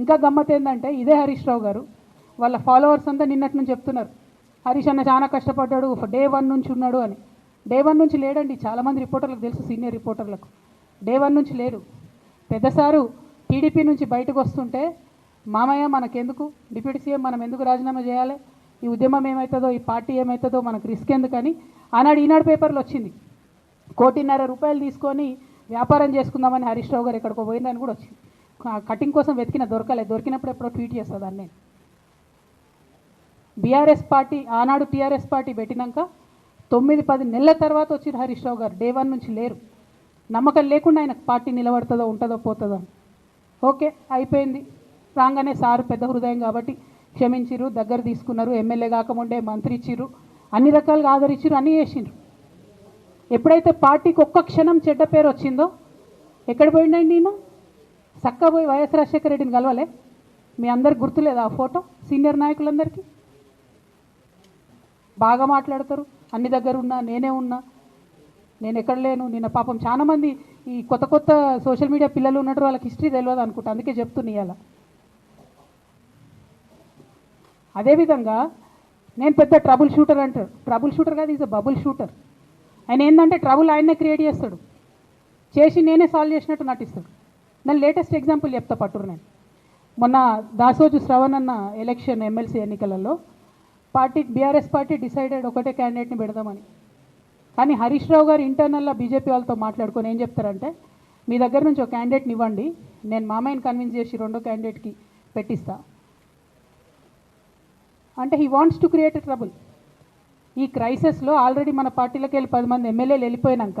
ఇంకా గమ్మత్ ఏంటంటే ఇదే హరీష్ రావు గారు. వాళ్ళ ఫాలోవర్స్ అంతా నిన్నటి నుంచి చెప్తున్నారు. హరీష్ అన్న చాలా కష్టపడ్డాడు డే వన్ నుంచి ఉన్నాడు అని. డే వన్ నుంచి లేడండి చాలామంది రిపోర్టర్లకు తెలుసు సీనియర్ రిపోర్టర్లకు. డే వన్ నుంచి లేరు పెద్దసారు టీడీపీ నుంచి బయటకు వస్తుంటే మామయ్య మనకెందుకు? డిప్యూటీ సీఎం మనం ఎందుకు రాజీనామా చేయాలి? ఈ ఉద్యమం ఏమవుతుందో ఈ పార్టీ ఏమవుతుందో మనకు రిస్క్ ఎందుకని ఆనాడు ఈనాడు పేపర్లు వచ్చింది. కోటిన్నర రూపాయలు తీసుకొని వ్యాపారం చేసుకుందామని హరీష్ రావు గారు ఎక్కడికో పోయిందని కూడా వచ్చింది. కటింగ్ కోసం వెతికిన దొరకలేదు దొరికినప్పుడు ఎప్పుడో ట్వీట్ చేస్తుందని నేను. బీఆర్ఎస్ పార్టీ ఆనాడు టీఆర్ఎస్ పార్టీ పెట్టినాక తొమ్మిది పది నెలల తర్వాత వచ్చిన హరీష్ రావు గారు. డే వన్ నుంచి లేరు. నమ్మకం లేకుండా ఆయన పార్టీ నిలబడుతుందో ఉంటుందో పోతుందో. అని ఓకే అయిపోయింది. రాగానే సారు పెద్ద హృదయం కాబట్టి క్షమించిర్రు దగ్గర తీసుకున్నారు. ఎమ్మెల్యే కాకముండే మంత్రి ఇచ్చిర్రు. అన్ని రకాలుగా ఆదరించిర్రు అన్నీ చేసిండ్రు. ఎప్పుడైతే పార్టీకి ఒక్క క్షణం చెడ్డ పేరు వచ్చిందో ఎక్కడ పోయిండండి నేను చక్క పోయి వైఎస్ రాజశేఖర రెడ్డిని కలవలే. మీ అందరికి గుర్తులేదు ఆ ఫోటో? సీనియర్ నాయకులందరికీ? బాగా మాట్లాడతారు. అన్ని దగ్గర ఉన్నా నేనే ఉన్నా. నేను ఎక్కడ లేను. నిన్న పాపం చాలామంది ఈ కొత్త కొత్త సోషల్ మీడియా పిల్లలు ఉన్నట్టు వాళ్ళకి హిస్టరీ తెలియదు అనుకుంటా. అందుకే చెప్తున్నా అలా అదేవిధంగా నేను పెద్ద ట్రబుల్ షూటర్ అంటారు ట్రబుల్ షూటర్ కాదు ఈజ్ అ బబుల్ షూటర్. ఆయన ఏంటంటే ట్రబుల్ ఆయన్నే క్రియేట్ చేస్తాడు. చేసి నేనే సాల్వ్ చేసినట్టు నటిస్తాడు. నేను లేటెస్ట్ ఎగ్జాంపుల్ చెప్తా పట్టురు నేను. మొన్న దాసోజు శ్రవణ్ అన్న ఎలక్షన్ ఎమ్మెల్సీ ఎన్నికలలో పార్టీ బీఆర్ఎస్ పార్టీ డిసైడెడ్ ఒకటే క్యాండిడేట్ని పెడదామని. కానీ హరీష్ రావు గారు ఇంటర్నల్గా బీజేపీ వాళ్ళతో మాట్లాడుకొని ఏం చెప్తారంటే మీ దగ్గర నుంచి ఒక క్యాండిడేట్ని ఇవ్వండి నేను మామయ్యని కన్విన్స్ చేసి రెండో క్యాండిడేట్కి పెట్టిస్తా. అంటే he wants to create trouble ఈ క్రైసిస్లో ఆల్రెడీ మన పార్టీలోకి వెళ్ళి పది మంది ఎమ్మెల్యేలు వెళ్ళిపోయినాక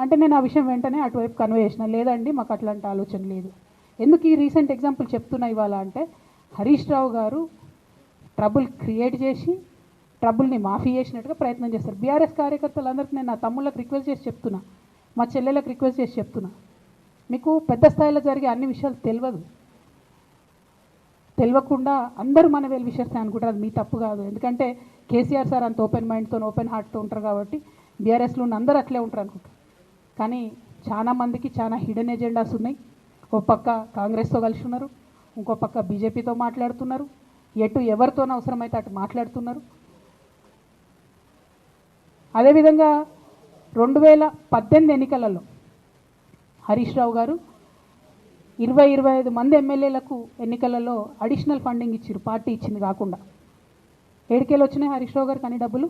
అంటే నేను ఆ విషయం వెంటనే అటువైపు కన్వే చేసిన. లేదండి మాకు అట్లాంటి ఆలోచన లేదు. ఎందుకు ఈ రీసెంట్ ఎగ్జాంపుల్ చెప్తున్నా ఇవాళ అంటే హరీష్ రావు గారు ట్రబుల్ క్రియేట్ చేసి ట్రబుల్ని మాఫీ చేసినట్టుగా ప్రయత్నం చేస్తారు. బీఆర్ఎస్ కార్యకర్తలందరికీ నేను నా తమ్ముళ్ళకి రిక్వెస్ట్ చేసి చెప్తున్నా. మా చెల్లెలకు రిక్వెస్ట్ చేసి చెప్తున్నా. మీకు పెద్ద స్థాయిలో జరిగే అన్ని విషయాలు తెలియదు. తెలియకుండా అందరూ మన వెల్ విషయర్స్ అనుకుంటారు. అది మీ తప్పు కాదు. ఎందుకంటే కేసీఆర్ సార్ అంత ఓపెన్ మైండ్తో ఓపెన్ హార్ట్తో ఉంటారు కాబట్టి బీఆర్ఎస్లో ఉన్న అందరూ అట్లే ఉంటారు అనుకుంటారు. కానీ చాలా మందికి చాలా హిడెన్ ఎజెండాస్ ఉన్నాయి. ఓ పక్క కాంగ్రెస్తో కలిసి ఉన్నారు ఇంకో పక్క బీజేపీతో మాట్లాడుతున్నారు. ఎటు ఎవరితోనో అవసరమైతే అటు మాట్లాడుతున్నారు. అదేవిధంగా రెండు వేల పద్దెనిమిది ఎన్నికలలో హరీష్ రావు గారు ఇరవై ఇరవై ఐదు మంది ఎమ్మెల్యేలకు ఎన్నికలలో అడిషనల్ ఫండింగ్ ఇచ్చారు పార్టీ ఇచ్చింది కాకుండా. ఏడికేళ్ళు వచ్చినాయి హరీష్ రావు గారికి అన్ని డబ్బులు.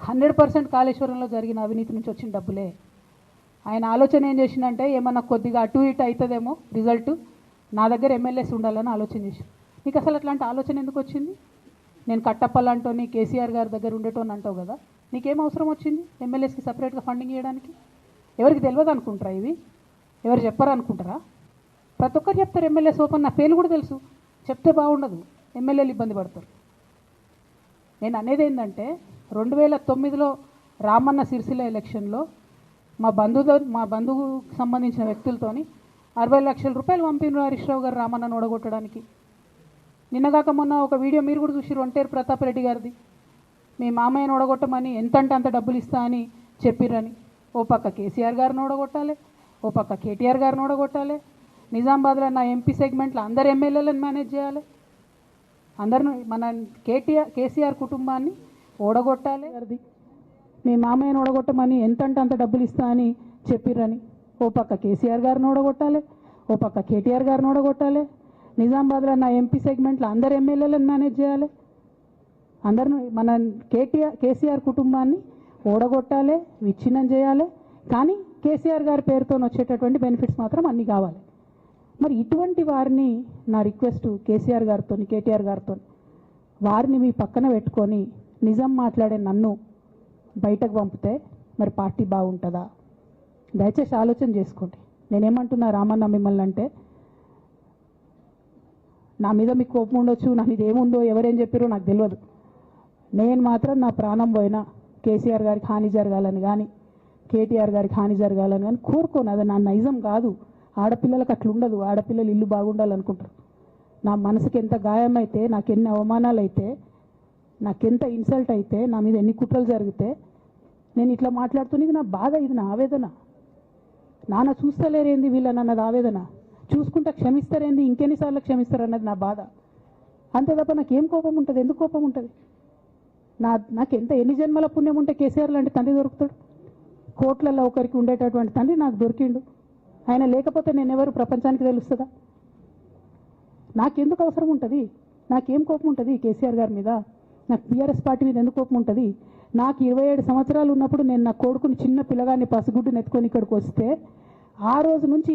హండ్రెడ్ పర్సెంట్ కాళేశ్వరంలో జరిగిన అవినీతి నుంచి వచ్చిన డబ్బులే. ఆయన ఆలోచన ఏం చేసిందంటే ఏమన్నా కొద్దిగా అటు ఇటు అవుతుందేమో రిజల్ట్ నా దగ్గర ఎమ్మెల్యేస్ ఉండాలని ఆలోచన చేసి నీకు అసలు అట్లాంటి ఆలోచన ఎందుకు వచ్చింది? నేను కట్టప్పలంటోని కేసీఆర్ గారి దగ్గర ఉండేటోని అంటావు కదా నీకేం అవసరం వచ్చింది ఎమ్మెల్యేస్కి సపరేట్గా ఫండింగ్ ఇవ్వడానికి ఎవరికి తెలియదు అనుకుంటారా ఇవి? ఎవరు చెప్పరు అనుకుంటారా? ప్రతి ఒక్కరు చెప్తారు ఎమ్మెల్యేస్ ఓపెన్ నా పేరు కూడా తెలుసు. చెప్తే బాగుండదు. ఎమ్మెల్యేలు ఇబ్బంది పడతారు. నేను అనేది ఏంటంటే రెండు వేల తొమ్మిదిలో రామన్న సిరిసిల్ల ఎలక్షన్లో మా బంధువు మా బంధువుకు సంబంధించిన వ్యక్తులతోని అరవై లక్షల రూపాయలు పంపిన హరీష్ రావు గారు రామన్నను ఓడగొట్టడానికి. నిన్నగాక మొన్న ఒక వీడియో మీరు కూడా చూసిరు ఒంటేరు ప్రతాప్ రెడ్డి గారిది. మీ మామయ్యను ఓడగొట్టమని ఎంతంటే అంత డబ్బులు ఇస్తా అని చెప్పిర్రని. ఓ పక్క కేసీఆర్ గారిని ఓడగొట్టాలి ఓ పక్క కేటీఆర్ గారిని ఓడగొట్టాలి. నిజామాబాద్లో నా ఎంపీ సెగ్మెంట్లో అందరు ఎమ్మెల్యేలను మేనేజ్ చేయాలి. అందరిని మన కేటీఆర్ కేసీఆర్ కుటుంబాన్ని ఓడగొట్టాలి. గారిది మీ మామయ్యను ఓడగొట్టమని ఎంతంటే అంత డబ్బులు ఇస్తా అని చెప్పిర్రని. ఓ పక్క కేసీఆర్ గారిని ఓడగొట్టాలి ఓ పక్క కేటీఆర్ గారిని ఓడగొట్టాలి నిజామాబాద్లో నా ఎంపీ సెగ్మెంట్లో అందరు ఎమ్మెల్యేలను మేనేజ్ చేయాలి. అందరిని మన కేటీఆర్ కేసీఆర్ కుటుంబాన్ని ఓడగొట్టాలి విచ్ఛిన్నం చేయాలి కానీ కేసీఆర్ గారి పేరుతో వచ్చేటటువంటి బెనిఫిట్స్ మాత్రం అన్నీ కావాలి. మరి ఇటువంటి వారిని నా రిక్వెస్ట్ కేసీఆర్ గారితో కేటీఆర్ గారితో వారిని మీ పక్కన పెట్టుకొని నిజం మాట్లాడే నన్ను బయటకు పంపితే మరి పార్టీ బాగుంటుందా? దయచేసి ఆలోచన చేసుకోండి. నేనేమంటున్నా రామన్న మిమ్మల్ని అంటే నా మీద మీకు కోపం ఉండొచ్చు నా మీద ఏముందో ఎవరేం చెప్పారో నాకు తెలియదు. నేను మాత్రం నా ప్రాణం పోయినా కేసీఆర్ గారికి హాని జరగాలని కానీ కేటీఆర్ గారికి హాని జరగాలని కానీ కోరుకోను. అది నా నైజం కాదు. ఆడపిల్లలకు అట్లా ఉండదు. ఆడపిల్లలు ఇల్లు బాగుండాలనుకుంటారు. నా మనసుకి ఎంత గాయమైతే నాకు ఎన్ని అవమానాలు అయితే నాకెంత ఇన్సల్ట్ అయితే నా మీద ఎన్ని కుట్రలు జరిగితే నేను ఇట్లా మాట్లాడుతున్నది నా బాధ ఇది నా ఆవేదన. నాన్న చూస్తలేరేంది వీళ్ళని అన్నది ఆవేదన? చూసుకుంటా క్షమిస్తారేంది? ఇంకెన్నిసార్లు క్షమిస్తారు అన్నది నా బాధ. అంతే తప్ప నాకేం కోపం ఉంటుంది? ఎందుకు కోపం ఉంటుంది? నా నాకు ఎంత ఎన్ని జన్మల పుణ్యం ఉంటే కేసీఆర్ లాంటి తండ్రి దొరుకుతాడు? కోట్లలో ఒకరికి ఉండేటటువంటి తండ్రి నాకు దొరికిండు. ఆయన లేకపోతే నేను ఎవరు ప్రపంచానికి తెలుస్తుందా? నాకెందుకు అవసరం ఉంటుంది? నాకేం కోపం ఉంటుంది కేసీఆర్ గారి మీద? నాకు బీఆర్ఎస్ పార్టీ మీద ఎందుకు కోపం ఉంటుంది? నాకు ఇరవై ఏడు సంవత్సరాలు ఉన్నప్పుడు నేను నా కొడుకుని చిన్న పిల్లగాన్ని పసిగుడ్డుని ఎత్తుకొని ఇక్కడికి వస్తే ఆ రోజు నుంచి